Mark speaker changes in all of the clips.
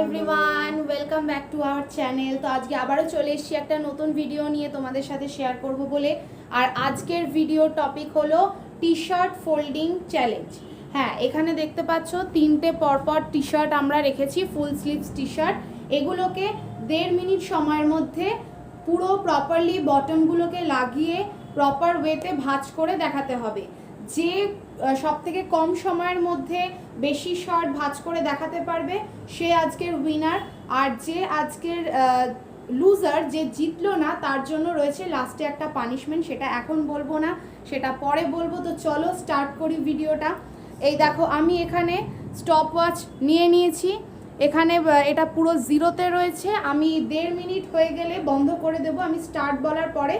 Speaker 1: Everyone welcome back to our channel তো আজকে আবারও চলে এসেছি একটা নতুন ভিডিও নিয়ে তোমাদের সাথে শেয়ার করব বলে। আর আজকের ভিডিও টপিক হলো টি শার্ট ফোল্ডিং চ্যালেঞ্জ হ্যাঁ এখানে দেখতে পাচ্ছ, তিনটে পরপর টি শার্ট আমরা রেখেছি ফুল স্লিভস টি শার্ট এগুলোকে দেড় মিনিট সময়ের মধ্যে পুরো প্রপারলি বটনগুলোকে লাগিয়ে প্রপার ওয়েতে ভাঁজ করে দেখাতে হবে। যে সব থেকে কম সময়ের মধ্যে বেশি শর্ট ভাঁজ করে দেখাতে পারবে সে আজকের উইনার আর যে আজকের লুজার যে জিতলো না তার জন্য রয়েছে লাস্টে একটা পানিশমেন্ট সেটা এখন বলব না সেটা পরে বলব। তো চলো স্টার্ট করি ভিডিওটা। এই দেখো আমি এখানে স্টপ ওয়াচ নিয়ে নিয়েছি। এখানে এটা পুরো জিরোতে রয়েছে। আমি দেড় মিনিট হয়ে গেলে বন্ধ করে দেবো। আমি স্টার্ট বলার পরে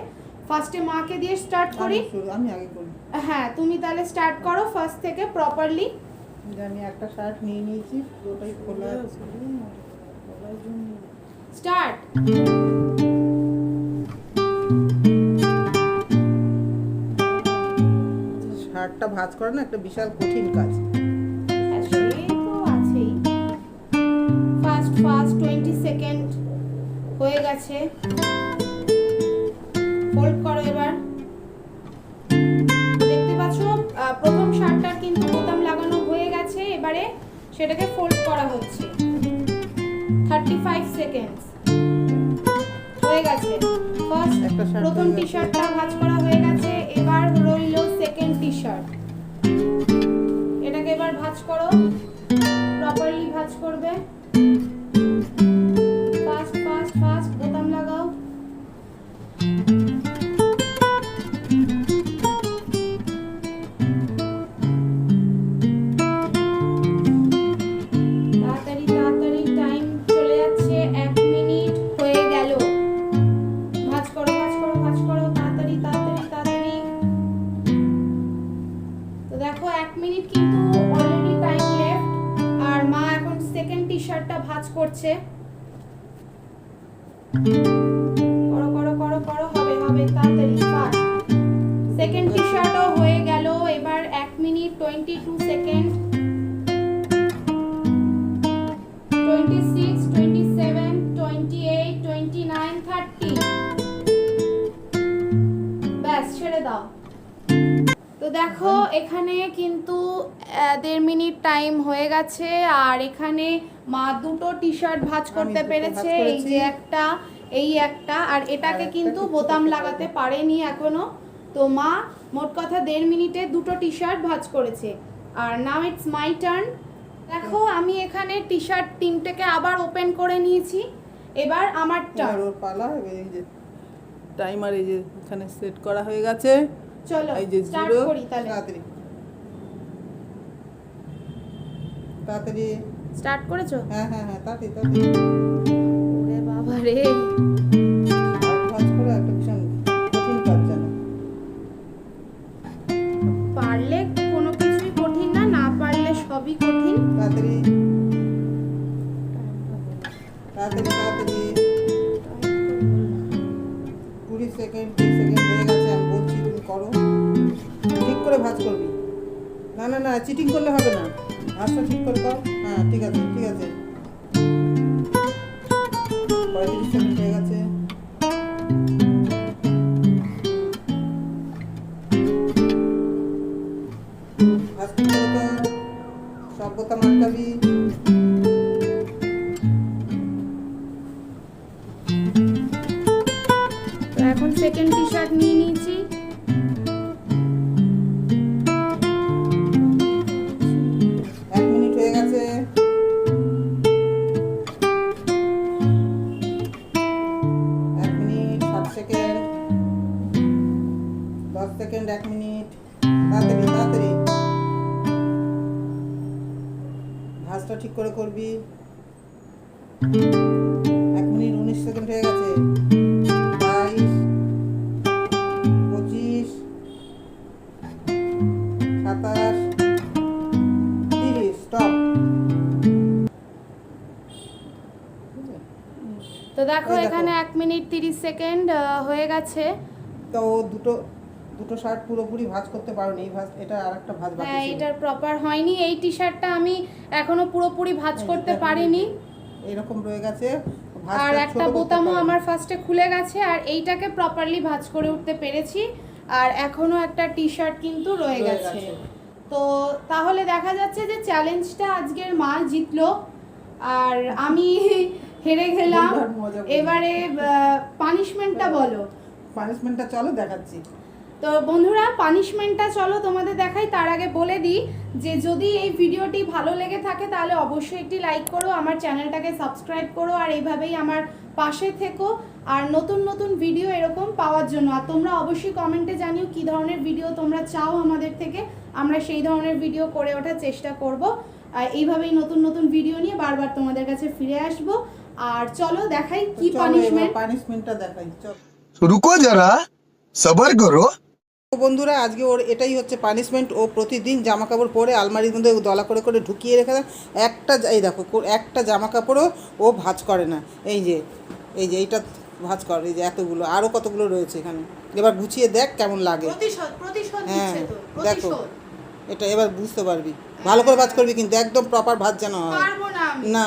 Speaker 1: ফার্স্টে মাকে দিয়ে স্টার্ট করি।
Speaker 2: আমি আমি আগে করি।
Speaker 1: হ্যাঁ তুমি তাহলে স্টার্ট করো ফার্স্ট থেকে প্রপারলি
Speaker 2: আমি একটা শার্ট নিয়ে নিয়েছি পুরোটাই খোলা আছে।
Speaker 1: স্টার্ট
Speaker 2: শার্টটা ভাঁজ করা না একটা বিশাল কঠিন কাজ।
Speaker 1: সে তো আছেই। ফার্স্ট ফার্স্ট টোয়েন্টি সেকেন্ড হয়ে গেছে। ফোল্ড করো এবার। প্রথম শার্টটার কিন্তু বোতাম লাগানো হয়ে গেছে এবারে সেটাকে ফোল্ড করা হচ্ছে। থার্টি ফাইভ সেকেন্ডস হয়ে গেছে। ফার্স্ট প্রথম টি শার্টটা ভাঁজ করা হয়ে গেছে এবার রইল সেকেন্ড টি শার্ট এটাকে এবার ভাঁজ করো। প্রপারলি ভাঁজ করবে। দেখো, এক মিনিট কিন্তু অলরেডি টাইম লেফট আর মা এখন সেকেন্ড টি শার্টটা ভাঁজ করছে। করো করো করো করো, হবে হবে, তাড়াতাড়ি সেকেন্ড টি শার্টও হয়ে গেল, এবার এক minute twenty two second twenty six twenty seven twenty eight twenty nine thirty তো দেখো এখানে কিন্তু দেড় মিনিট টাইম হয়ে গেছে আর এখানে মা দুটো টি শার্ট ভাঁজ করতে পেরেছে এই যে একটা এই একটা আর এটাকে কিন্তু বোতাম লাগাতে
Speaker 2: পারেনি।
Speaker 1: এখনও। তো মা মোট কথা দেড় মিনিটে দুটো টি শার্ট ভাঁজ করেছে। আর নাও ইটস মাই টার্ন দেখো আমি এখানে টি শার্ট তিনটেকে আবার ওপেন করে নিয়েছি। এবার আমার টার্ন
Speaker 2: পালা টাইমার এই যে এখানে সেট করা হয়ে গেছে।
Speaker 1: চলো
Speaker 2: এই যে জিরো তাড়াতাড়ি। তাড়াতাড়ি।
Speaker 1: স্টার্ট করেছ?
Speaker 2: হ্যাঁ হ্যাঁ হ্যাঁ তাড়াতাড়ি তাড়াতাড়ি।
Speaker 1: ওরে বাবা রে।
Speaker 2: শার্ট ভাঁজ একটা ভীষণ কঠিন কাজ জানো।
Speaker 1: পারলে কোনো কিছুই কঠিন না না পারলে সবই কঠিন।
Speaker 2: তাড়াতাড়ি। তাড়াতাড়ি তাড়াতাড়ি। কুড়ি সেকেন্ড। করে ভাজ করবি। না না না চিটিং করলে হবে না। ভাজটা ঠিক করে কর। হ্যাঁ ঠিক আছে ঠিক আছে। পঁয়ত্রিশ মিনিট হয়ে গেছে। সব বোতাম আটকাবি
Speaker 1: সেকেন্ড।
Speaker 2: দশ সেকেন্ড, এক মিনিট। তাড়াতাড়ি তাড়াতাড়ি। ভাজটা ঠিক করে করবি। এক মিনিট, উনিশ সেকেন্ড হয়ে গেছে।
Speaker 1: তো দেখো এখানে এক মিনিট তিরিশ সেকেন্ড হয়ে গেছে।
Speaker 2: তো দুটো দুটো শার্ট পুরোপুরি ভাঁজ করতে এই ভাঁজ এটা আর একটা ভাঁজ বাকি
Speaker 1: হ্যাঁ
Speaker 2: ছিল।
Speaker 1: এটার প্রপার হয়নি। এই টি শার্টটা আমি এখনও পুরোপুরি ভাঁজ করতে পারিনি।
Speaker 2: এরকম রয়ে গেছে।
Speaker 1: আর একটা বোতামও আমার ফার্স্টে খুলে গেছে আর এইটাকে প্রপারলি ভাঁজ করে উঠতে পেরেছি। আর এখনও একটা টি শার্ট কিন্তু রয়ে গেছে। তো তাহলে দেখা যাচ্ছে যে চ্যালেঞ্জটা আজকের মা জিতলো। আর আমি হেরে গেলাম।
Speaker 2: এবার
Speaker 1: পানিশমেন্টটা বলো।
Speaker 2: পানিশমেন্টটা চলো দেখাচ্ছি।
Speaker 1: তো বন্ধুরা পানিশমেন্টটা চলো তোমাদের দেখাই। তার আগে বলে দিই যে যদি এই ভিডিওটি ভালো লেগে থাকে তাহলে অবশ্যই একটি লাইক করো আমার চ্যানেলটাকে সাবস্ক্রাইব করো আর এইভাবেই আমার পাশে থেকো। আর নতুন নতুন ভিডিও এরকম পাওয়ার জন্য। আর তোমরা অবশ্যই কমেন্টে জানিও কী ধরনের ভিডিও তোমরা চাও আমাদের থেকে। আমরা সেই ধরনের ভিডিও করে ওঠার চেষ্টা করব। আর এইভাবেই নতুন নতুন ভিডিও নিয়ে বারবার তোমাদের কাছে ফিরে আসব। আর চলো দেখাই কি পানিশমেন্ট
Speaker 2: পানিশমেন্টটা দেখাই চলো।
Speaker 3: রুকো যারা সবর
Speaker 2: করো। বন্ধুরা আজকে ওর এটাই হচ্ছে পানিশমেন্ট ও প্রতিদিন জামা কাপড় পরে আলমারির মধ্যে দলা করে করে ঢুকিয়ে রেখে দেয়। একটা এই দেখো একটা জামা কাপড়ও ও ভাজ করে না। এই যে এই যে এইটা ভাজ করে এই যে এতগুলো। আরও কতগুলো রয়েছে এখানে? এবার গুছিয়ে দেখ কেমন লাগে। হ্যাঁ দেখো। এটা এবার বুঝতে পারবি। ভালো করে ভাজ করবি কিন্তু একদম প্রপার ভাজ যেন হয়। না